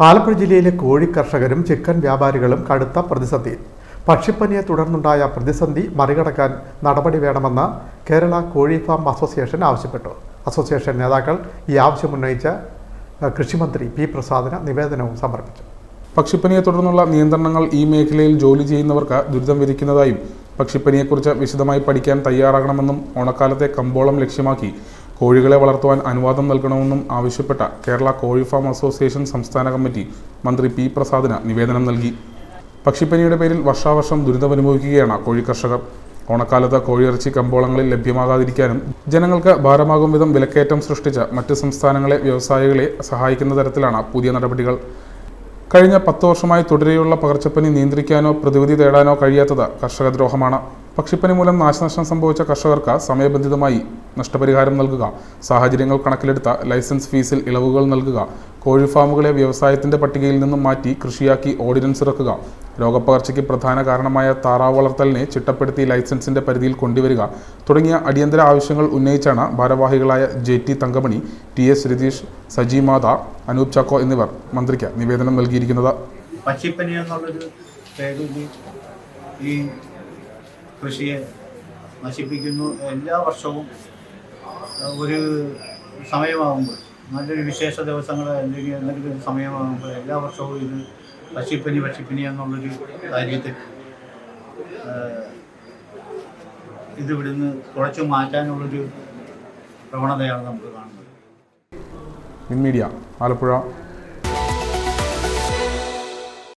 ആലപ്പുഴ ജില്ലയിലെ കോഴി കർഷകരും ചിക്കൻ വ്യാപാരികളും കടുത്ത പ്രതിസന്ധിയിൽ. പക്ഷിപ്പനിയെ തുടർന്നുണ്ടായ പ്രതിസന്ധി മറികടക്കാൻ നടപടി വേണമെന്ന് കേരള കോഴി ഫാം അസോസിയേഷൻ ആവശ്യപ്പെട്ടു. അസോസിയേഷൻ നേതാക്കൾ ഈ ആവശ്യമുന്നയിച്ച കൃഷിമന്ത്രി പി പ്രസാദിന് നിവേദനവും സമർപ്പിച്ചു. പക്ഷിപ്പനിയെ തുടർന്നുള്ള നിയന്ത്രണങ്ങൾ ഈ മേഖലയിൽ ജോലി ചെയ്യുന്നവർക്ക് ദുരിതം വിധിക്കുന്നതായും പക്ഷിപ്പനിയെക്കുറിച്ച് വിശദമായി പഠിക്കാൻ തയ്യാറാകണമെന്നും ഓണക്കാലത്തെ കമ്പോളം ലക്ഷ്യമാക്കി കോഴികളെ വളർത്തുവാൻ അനുവാദം നൽകണമെന്നും ആവശ്യപ്പെട്ട കേരള കോഴി ഫാം അസോസിയേഷൻ സംസ്ഥാന കമ്മിറ്റി മന്ത്രി പി പ്രസാദിന് നിവേദനം നൽകി. പക്ഷിപ്പനിയുടെ പേരിൽ വർഷാവർഷം ദുരിതമനുഭവിക്കുകയാണ് കോഴി കർഷകർ. ഓണക്കാലത്ത് കോഴിയിറച്ചി കമ്പോളങ്ങളിൽ ലഭ്യമാകാതിരിക്കാനും ജനങ്ങൾക്ക് ഭാരമാകും വിധം വിലക്കയറ്റം സൃഷ്ടിച്ച് മറ്റ് സംസ്ഥാനങ്ങളെ വ്യവസായികളെ സഹായിക്കുന്ന തരത്തിലാണ് പുതിയ നടപടികൾ. കഴിഞ്ഞ പത്ത് വർഷമായി തുടരെയുള്ള പകർച്ചപ്പനി നിയന്ത്രിക്കാനോ പ്രതിവിധി തേടാനോ കഴിയാത്തത് കർഷകദ്രോഹമാണ്. പക്ഷിപ്പനി മൂലം നാശനഷ്ടം സംഭവിച്ച കർഷകർക്ക് സമയബന്ധിതമായി നഷ്ടപരിഹാരം നൽകുക. സാഹചര്യങ്ങൾ കണക്കിലെടുത്ത ലൈസൻസ് ഫീസിൽ ഇളവുകൾ നൽകുക. കോഴി ഫാമുകളെ വ്യവസായത്തിന്റെ പട്ടികയിൽ നിന്നും മാറ്റി കൃഷിയാക്കി ഓർഡിനൻസ് ഇറക്കുക. രോഗപ്പകർച്ചയ്ക്ക് പ്രധാന കാരണമായ താറാവ് വളർത്തലിനെ ചിട്ടപ്പെടുത്തി ലൈസൻസിന്റെ പരിധിയിൽ കൊണ്ടുവരിക. തുടങ്ങിയ അടിയന്തര ആവശ്യങ്ങൾ ഉന്നയിച്ചാണ് ഭാരവാഹികളായ J T Thankamani T S Ratheesh Saji Matha Anoop Chacko എന്നിവർ മന്ത്രിക്ക് നിവേദനം നൽകിയിരിക്കുന്നത്. പക്ഷിപ്പനി ഈ കൃഷിയെ നശിപ്പിക്കുന്നു. എല്ലാ വർഷവും ഒരു സമയമാകുമ്പോൾ നല്ലൊരു വിശേഷ ദിവസങ്ങൾ അല്ലെങ്കിൽ എന്തെങ്കിലും സമയമാകുമ്പോൾ എല്ലാ വർഷവും ഇത് പക്ഷിപ്പനി പക്ഷിപ്പനി എന്നുള്ളൊരു കാര്യത്തിൽ ഇത് ഇവിടുന്ന് കുറച്ച് മാറ്റാനുള്ളൊരു പ്രവണതയാണ് നമുക്ക് കാണുന്നത്. മീഡിയ ആലപ്പുഴ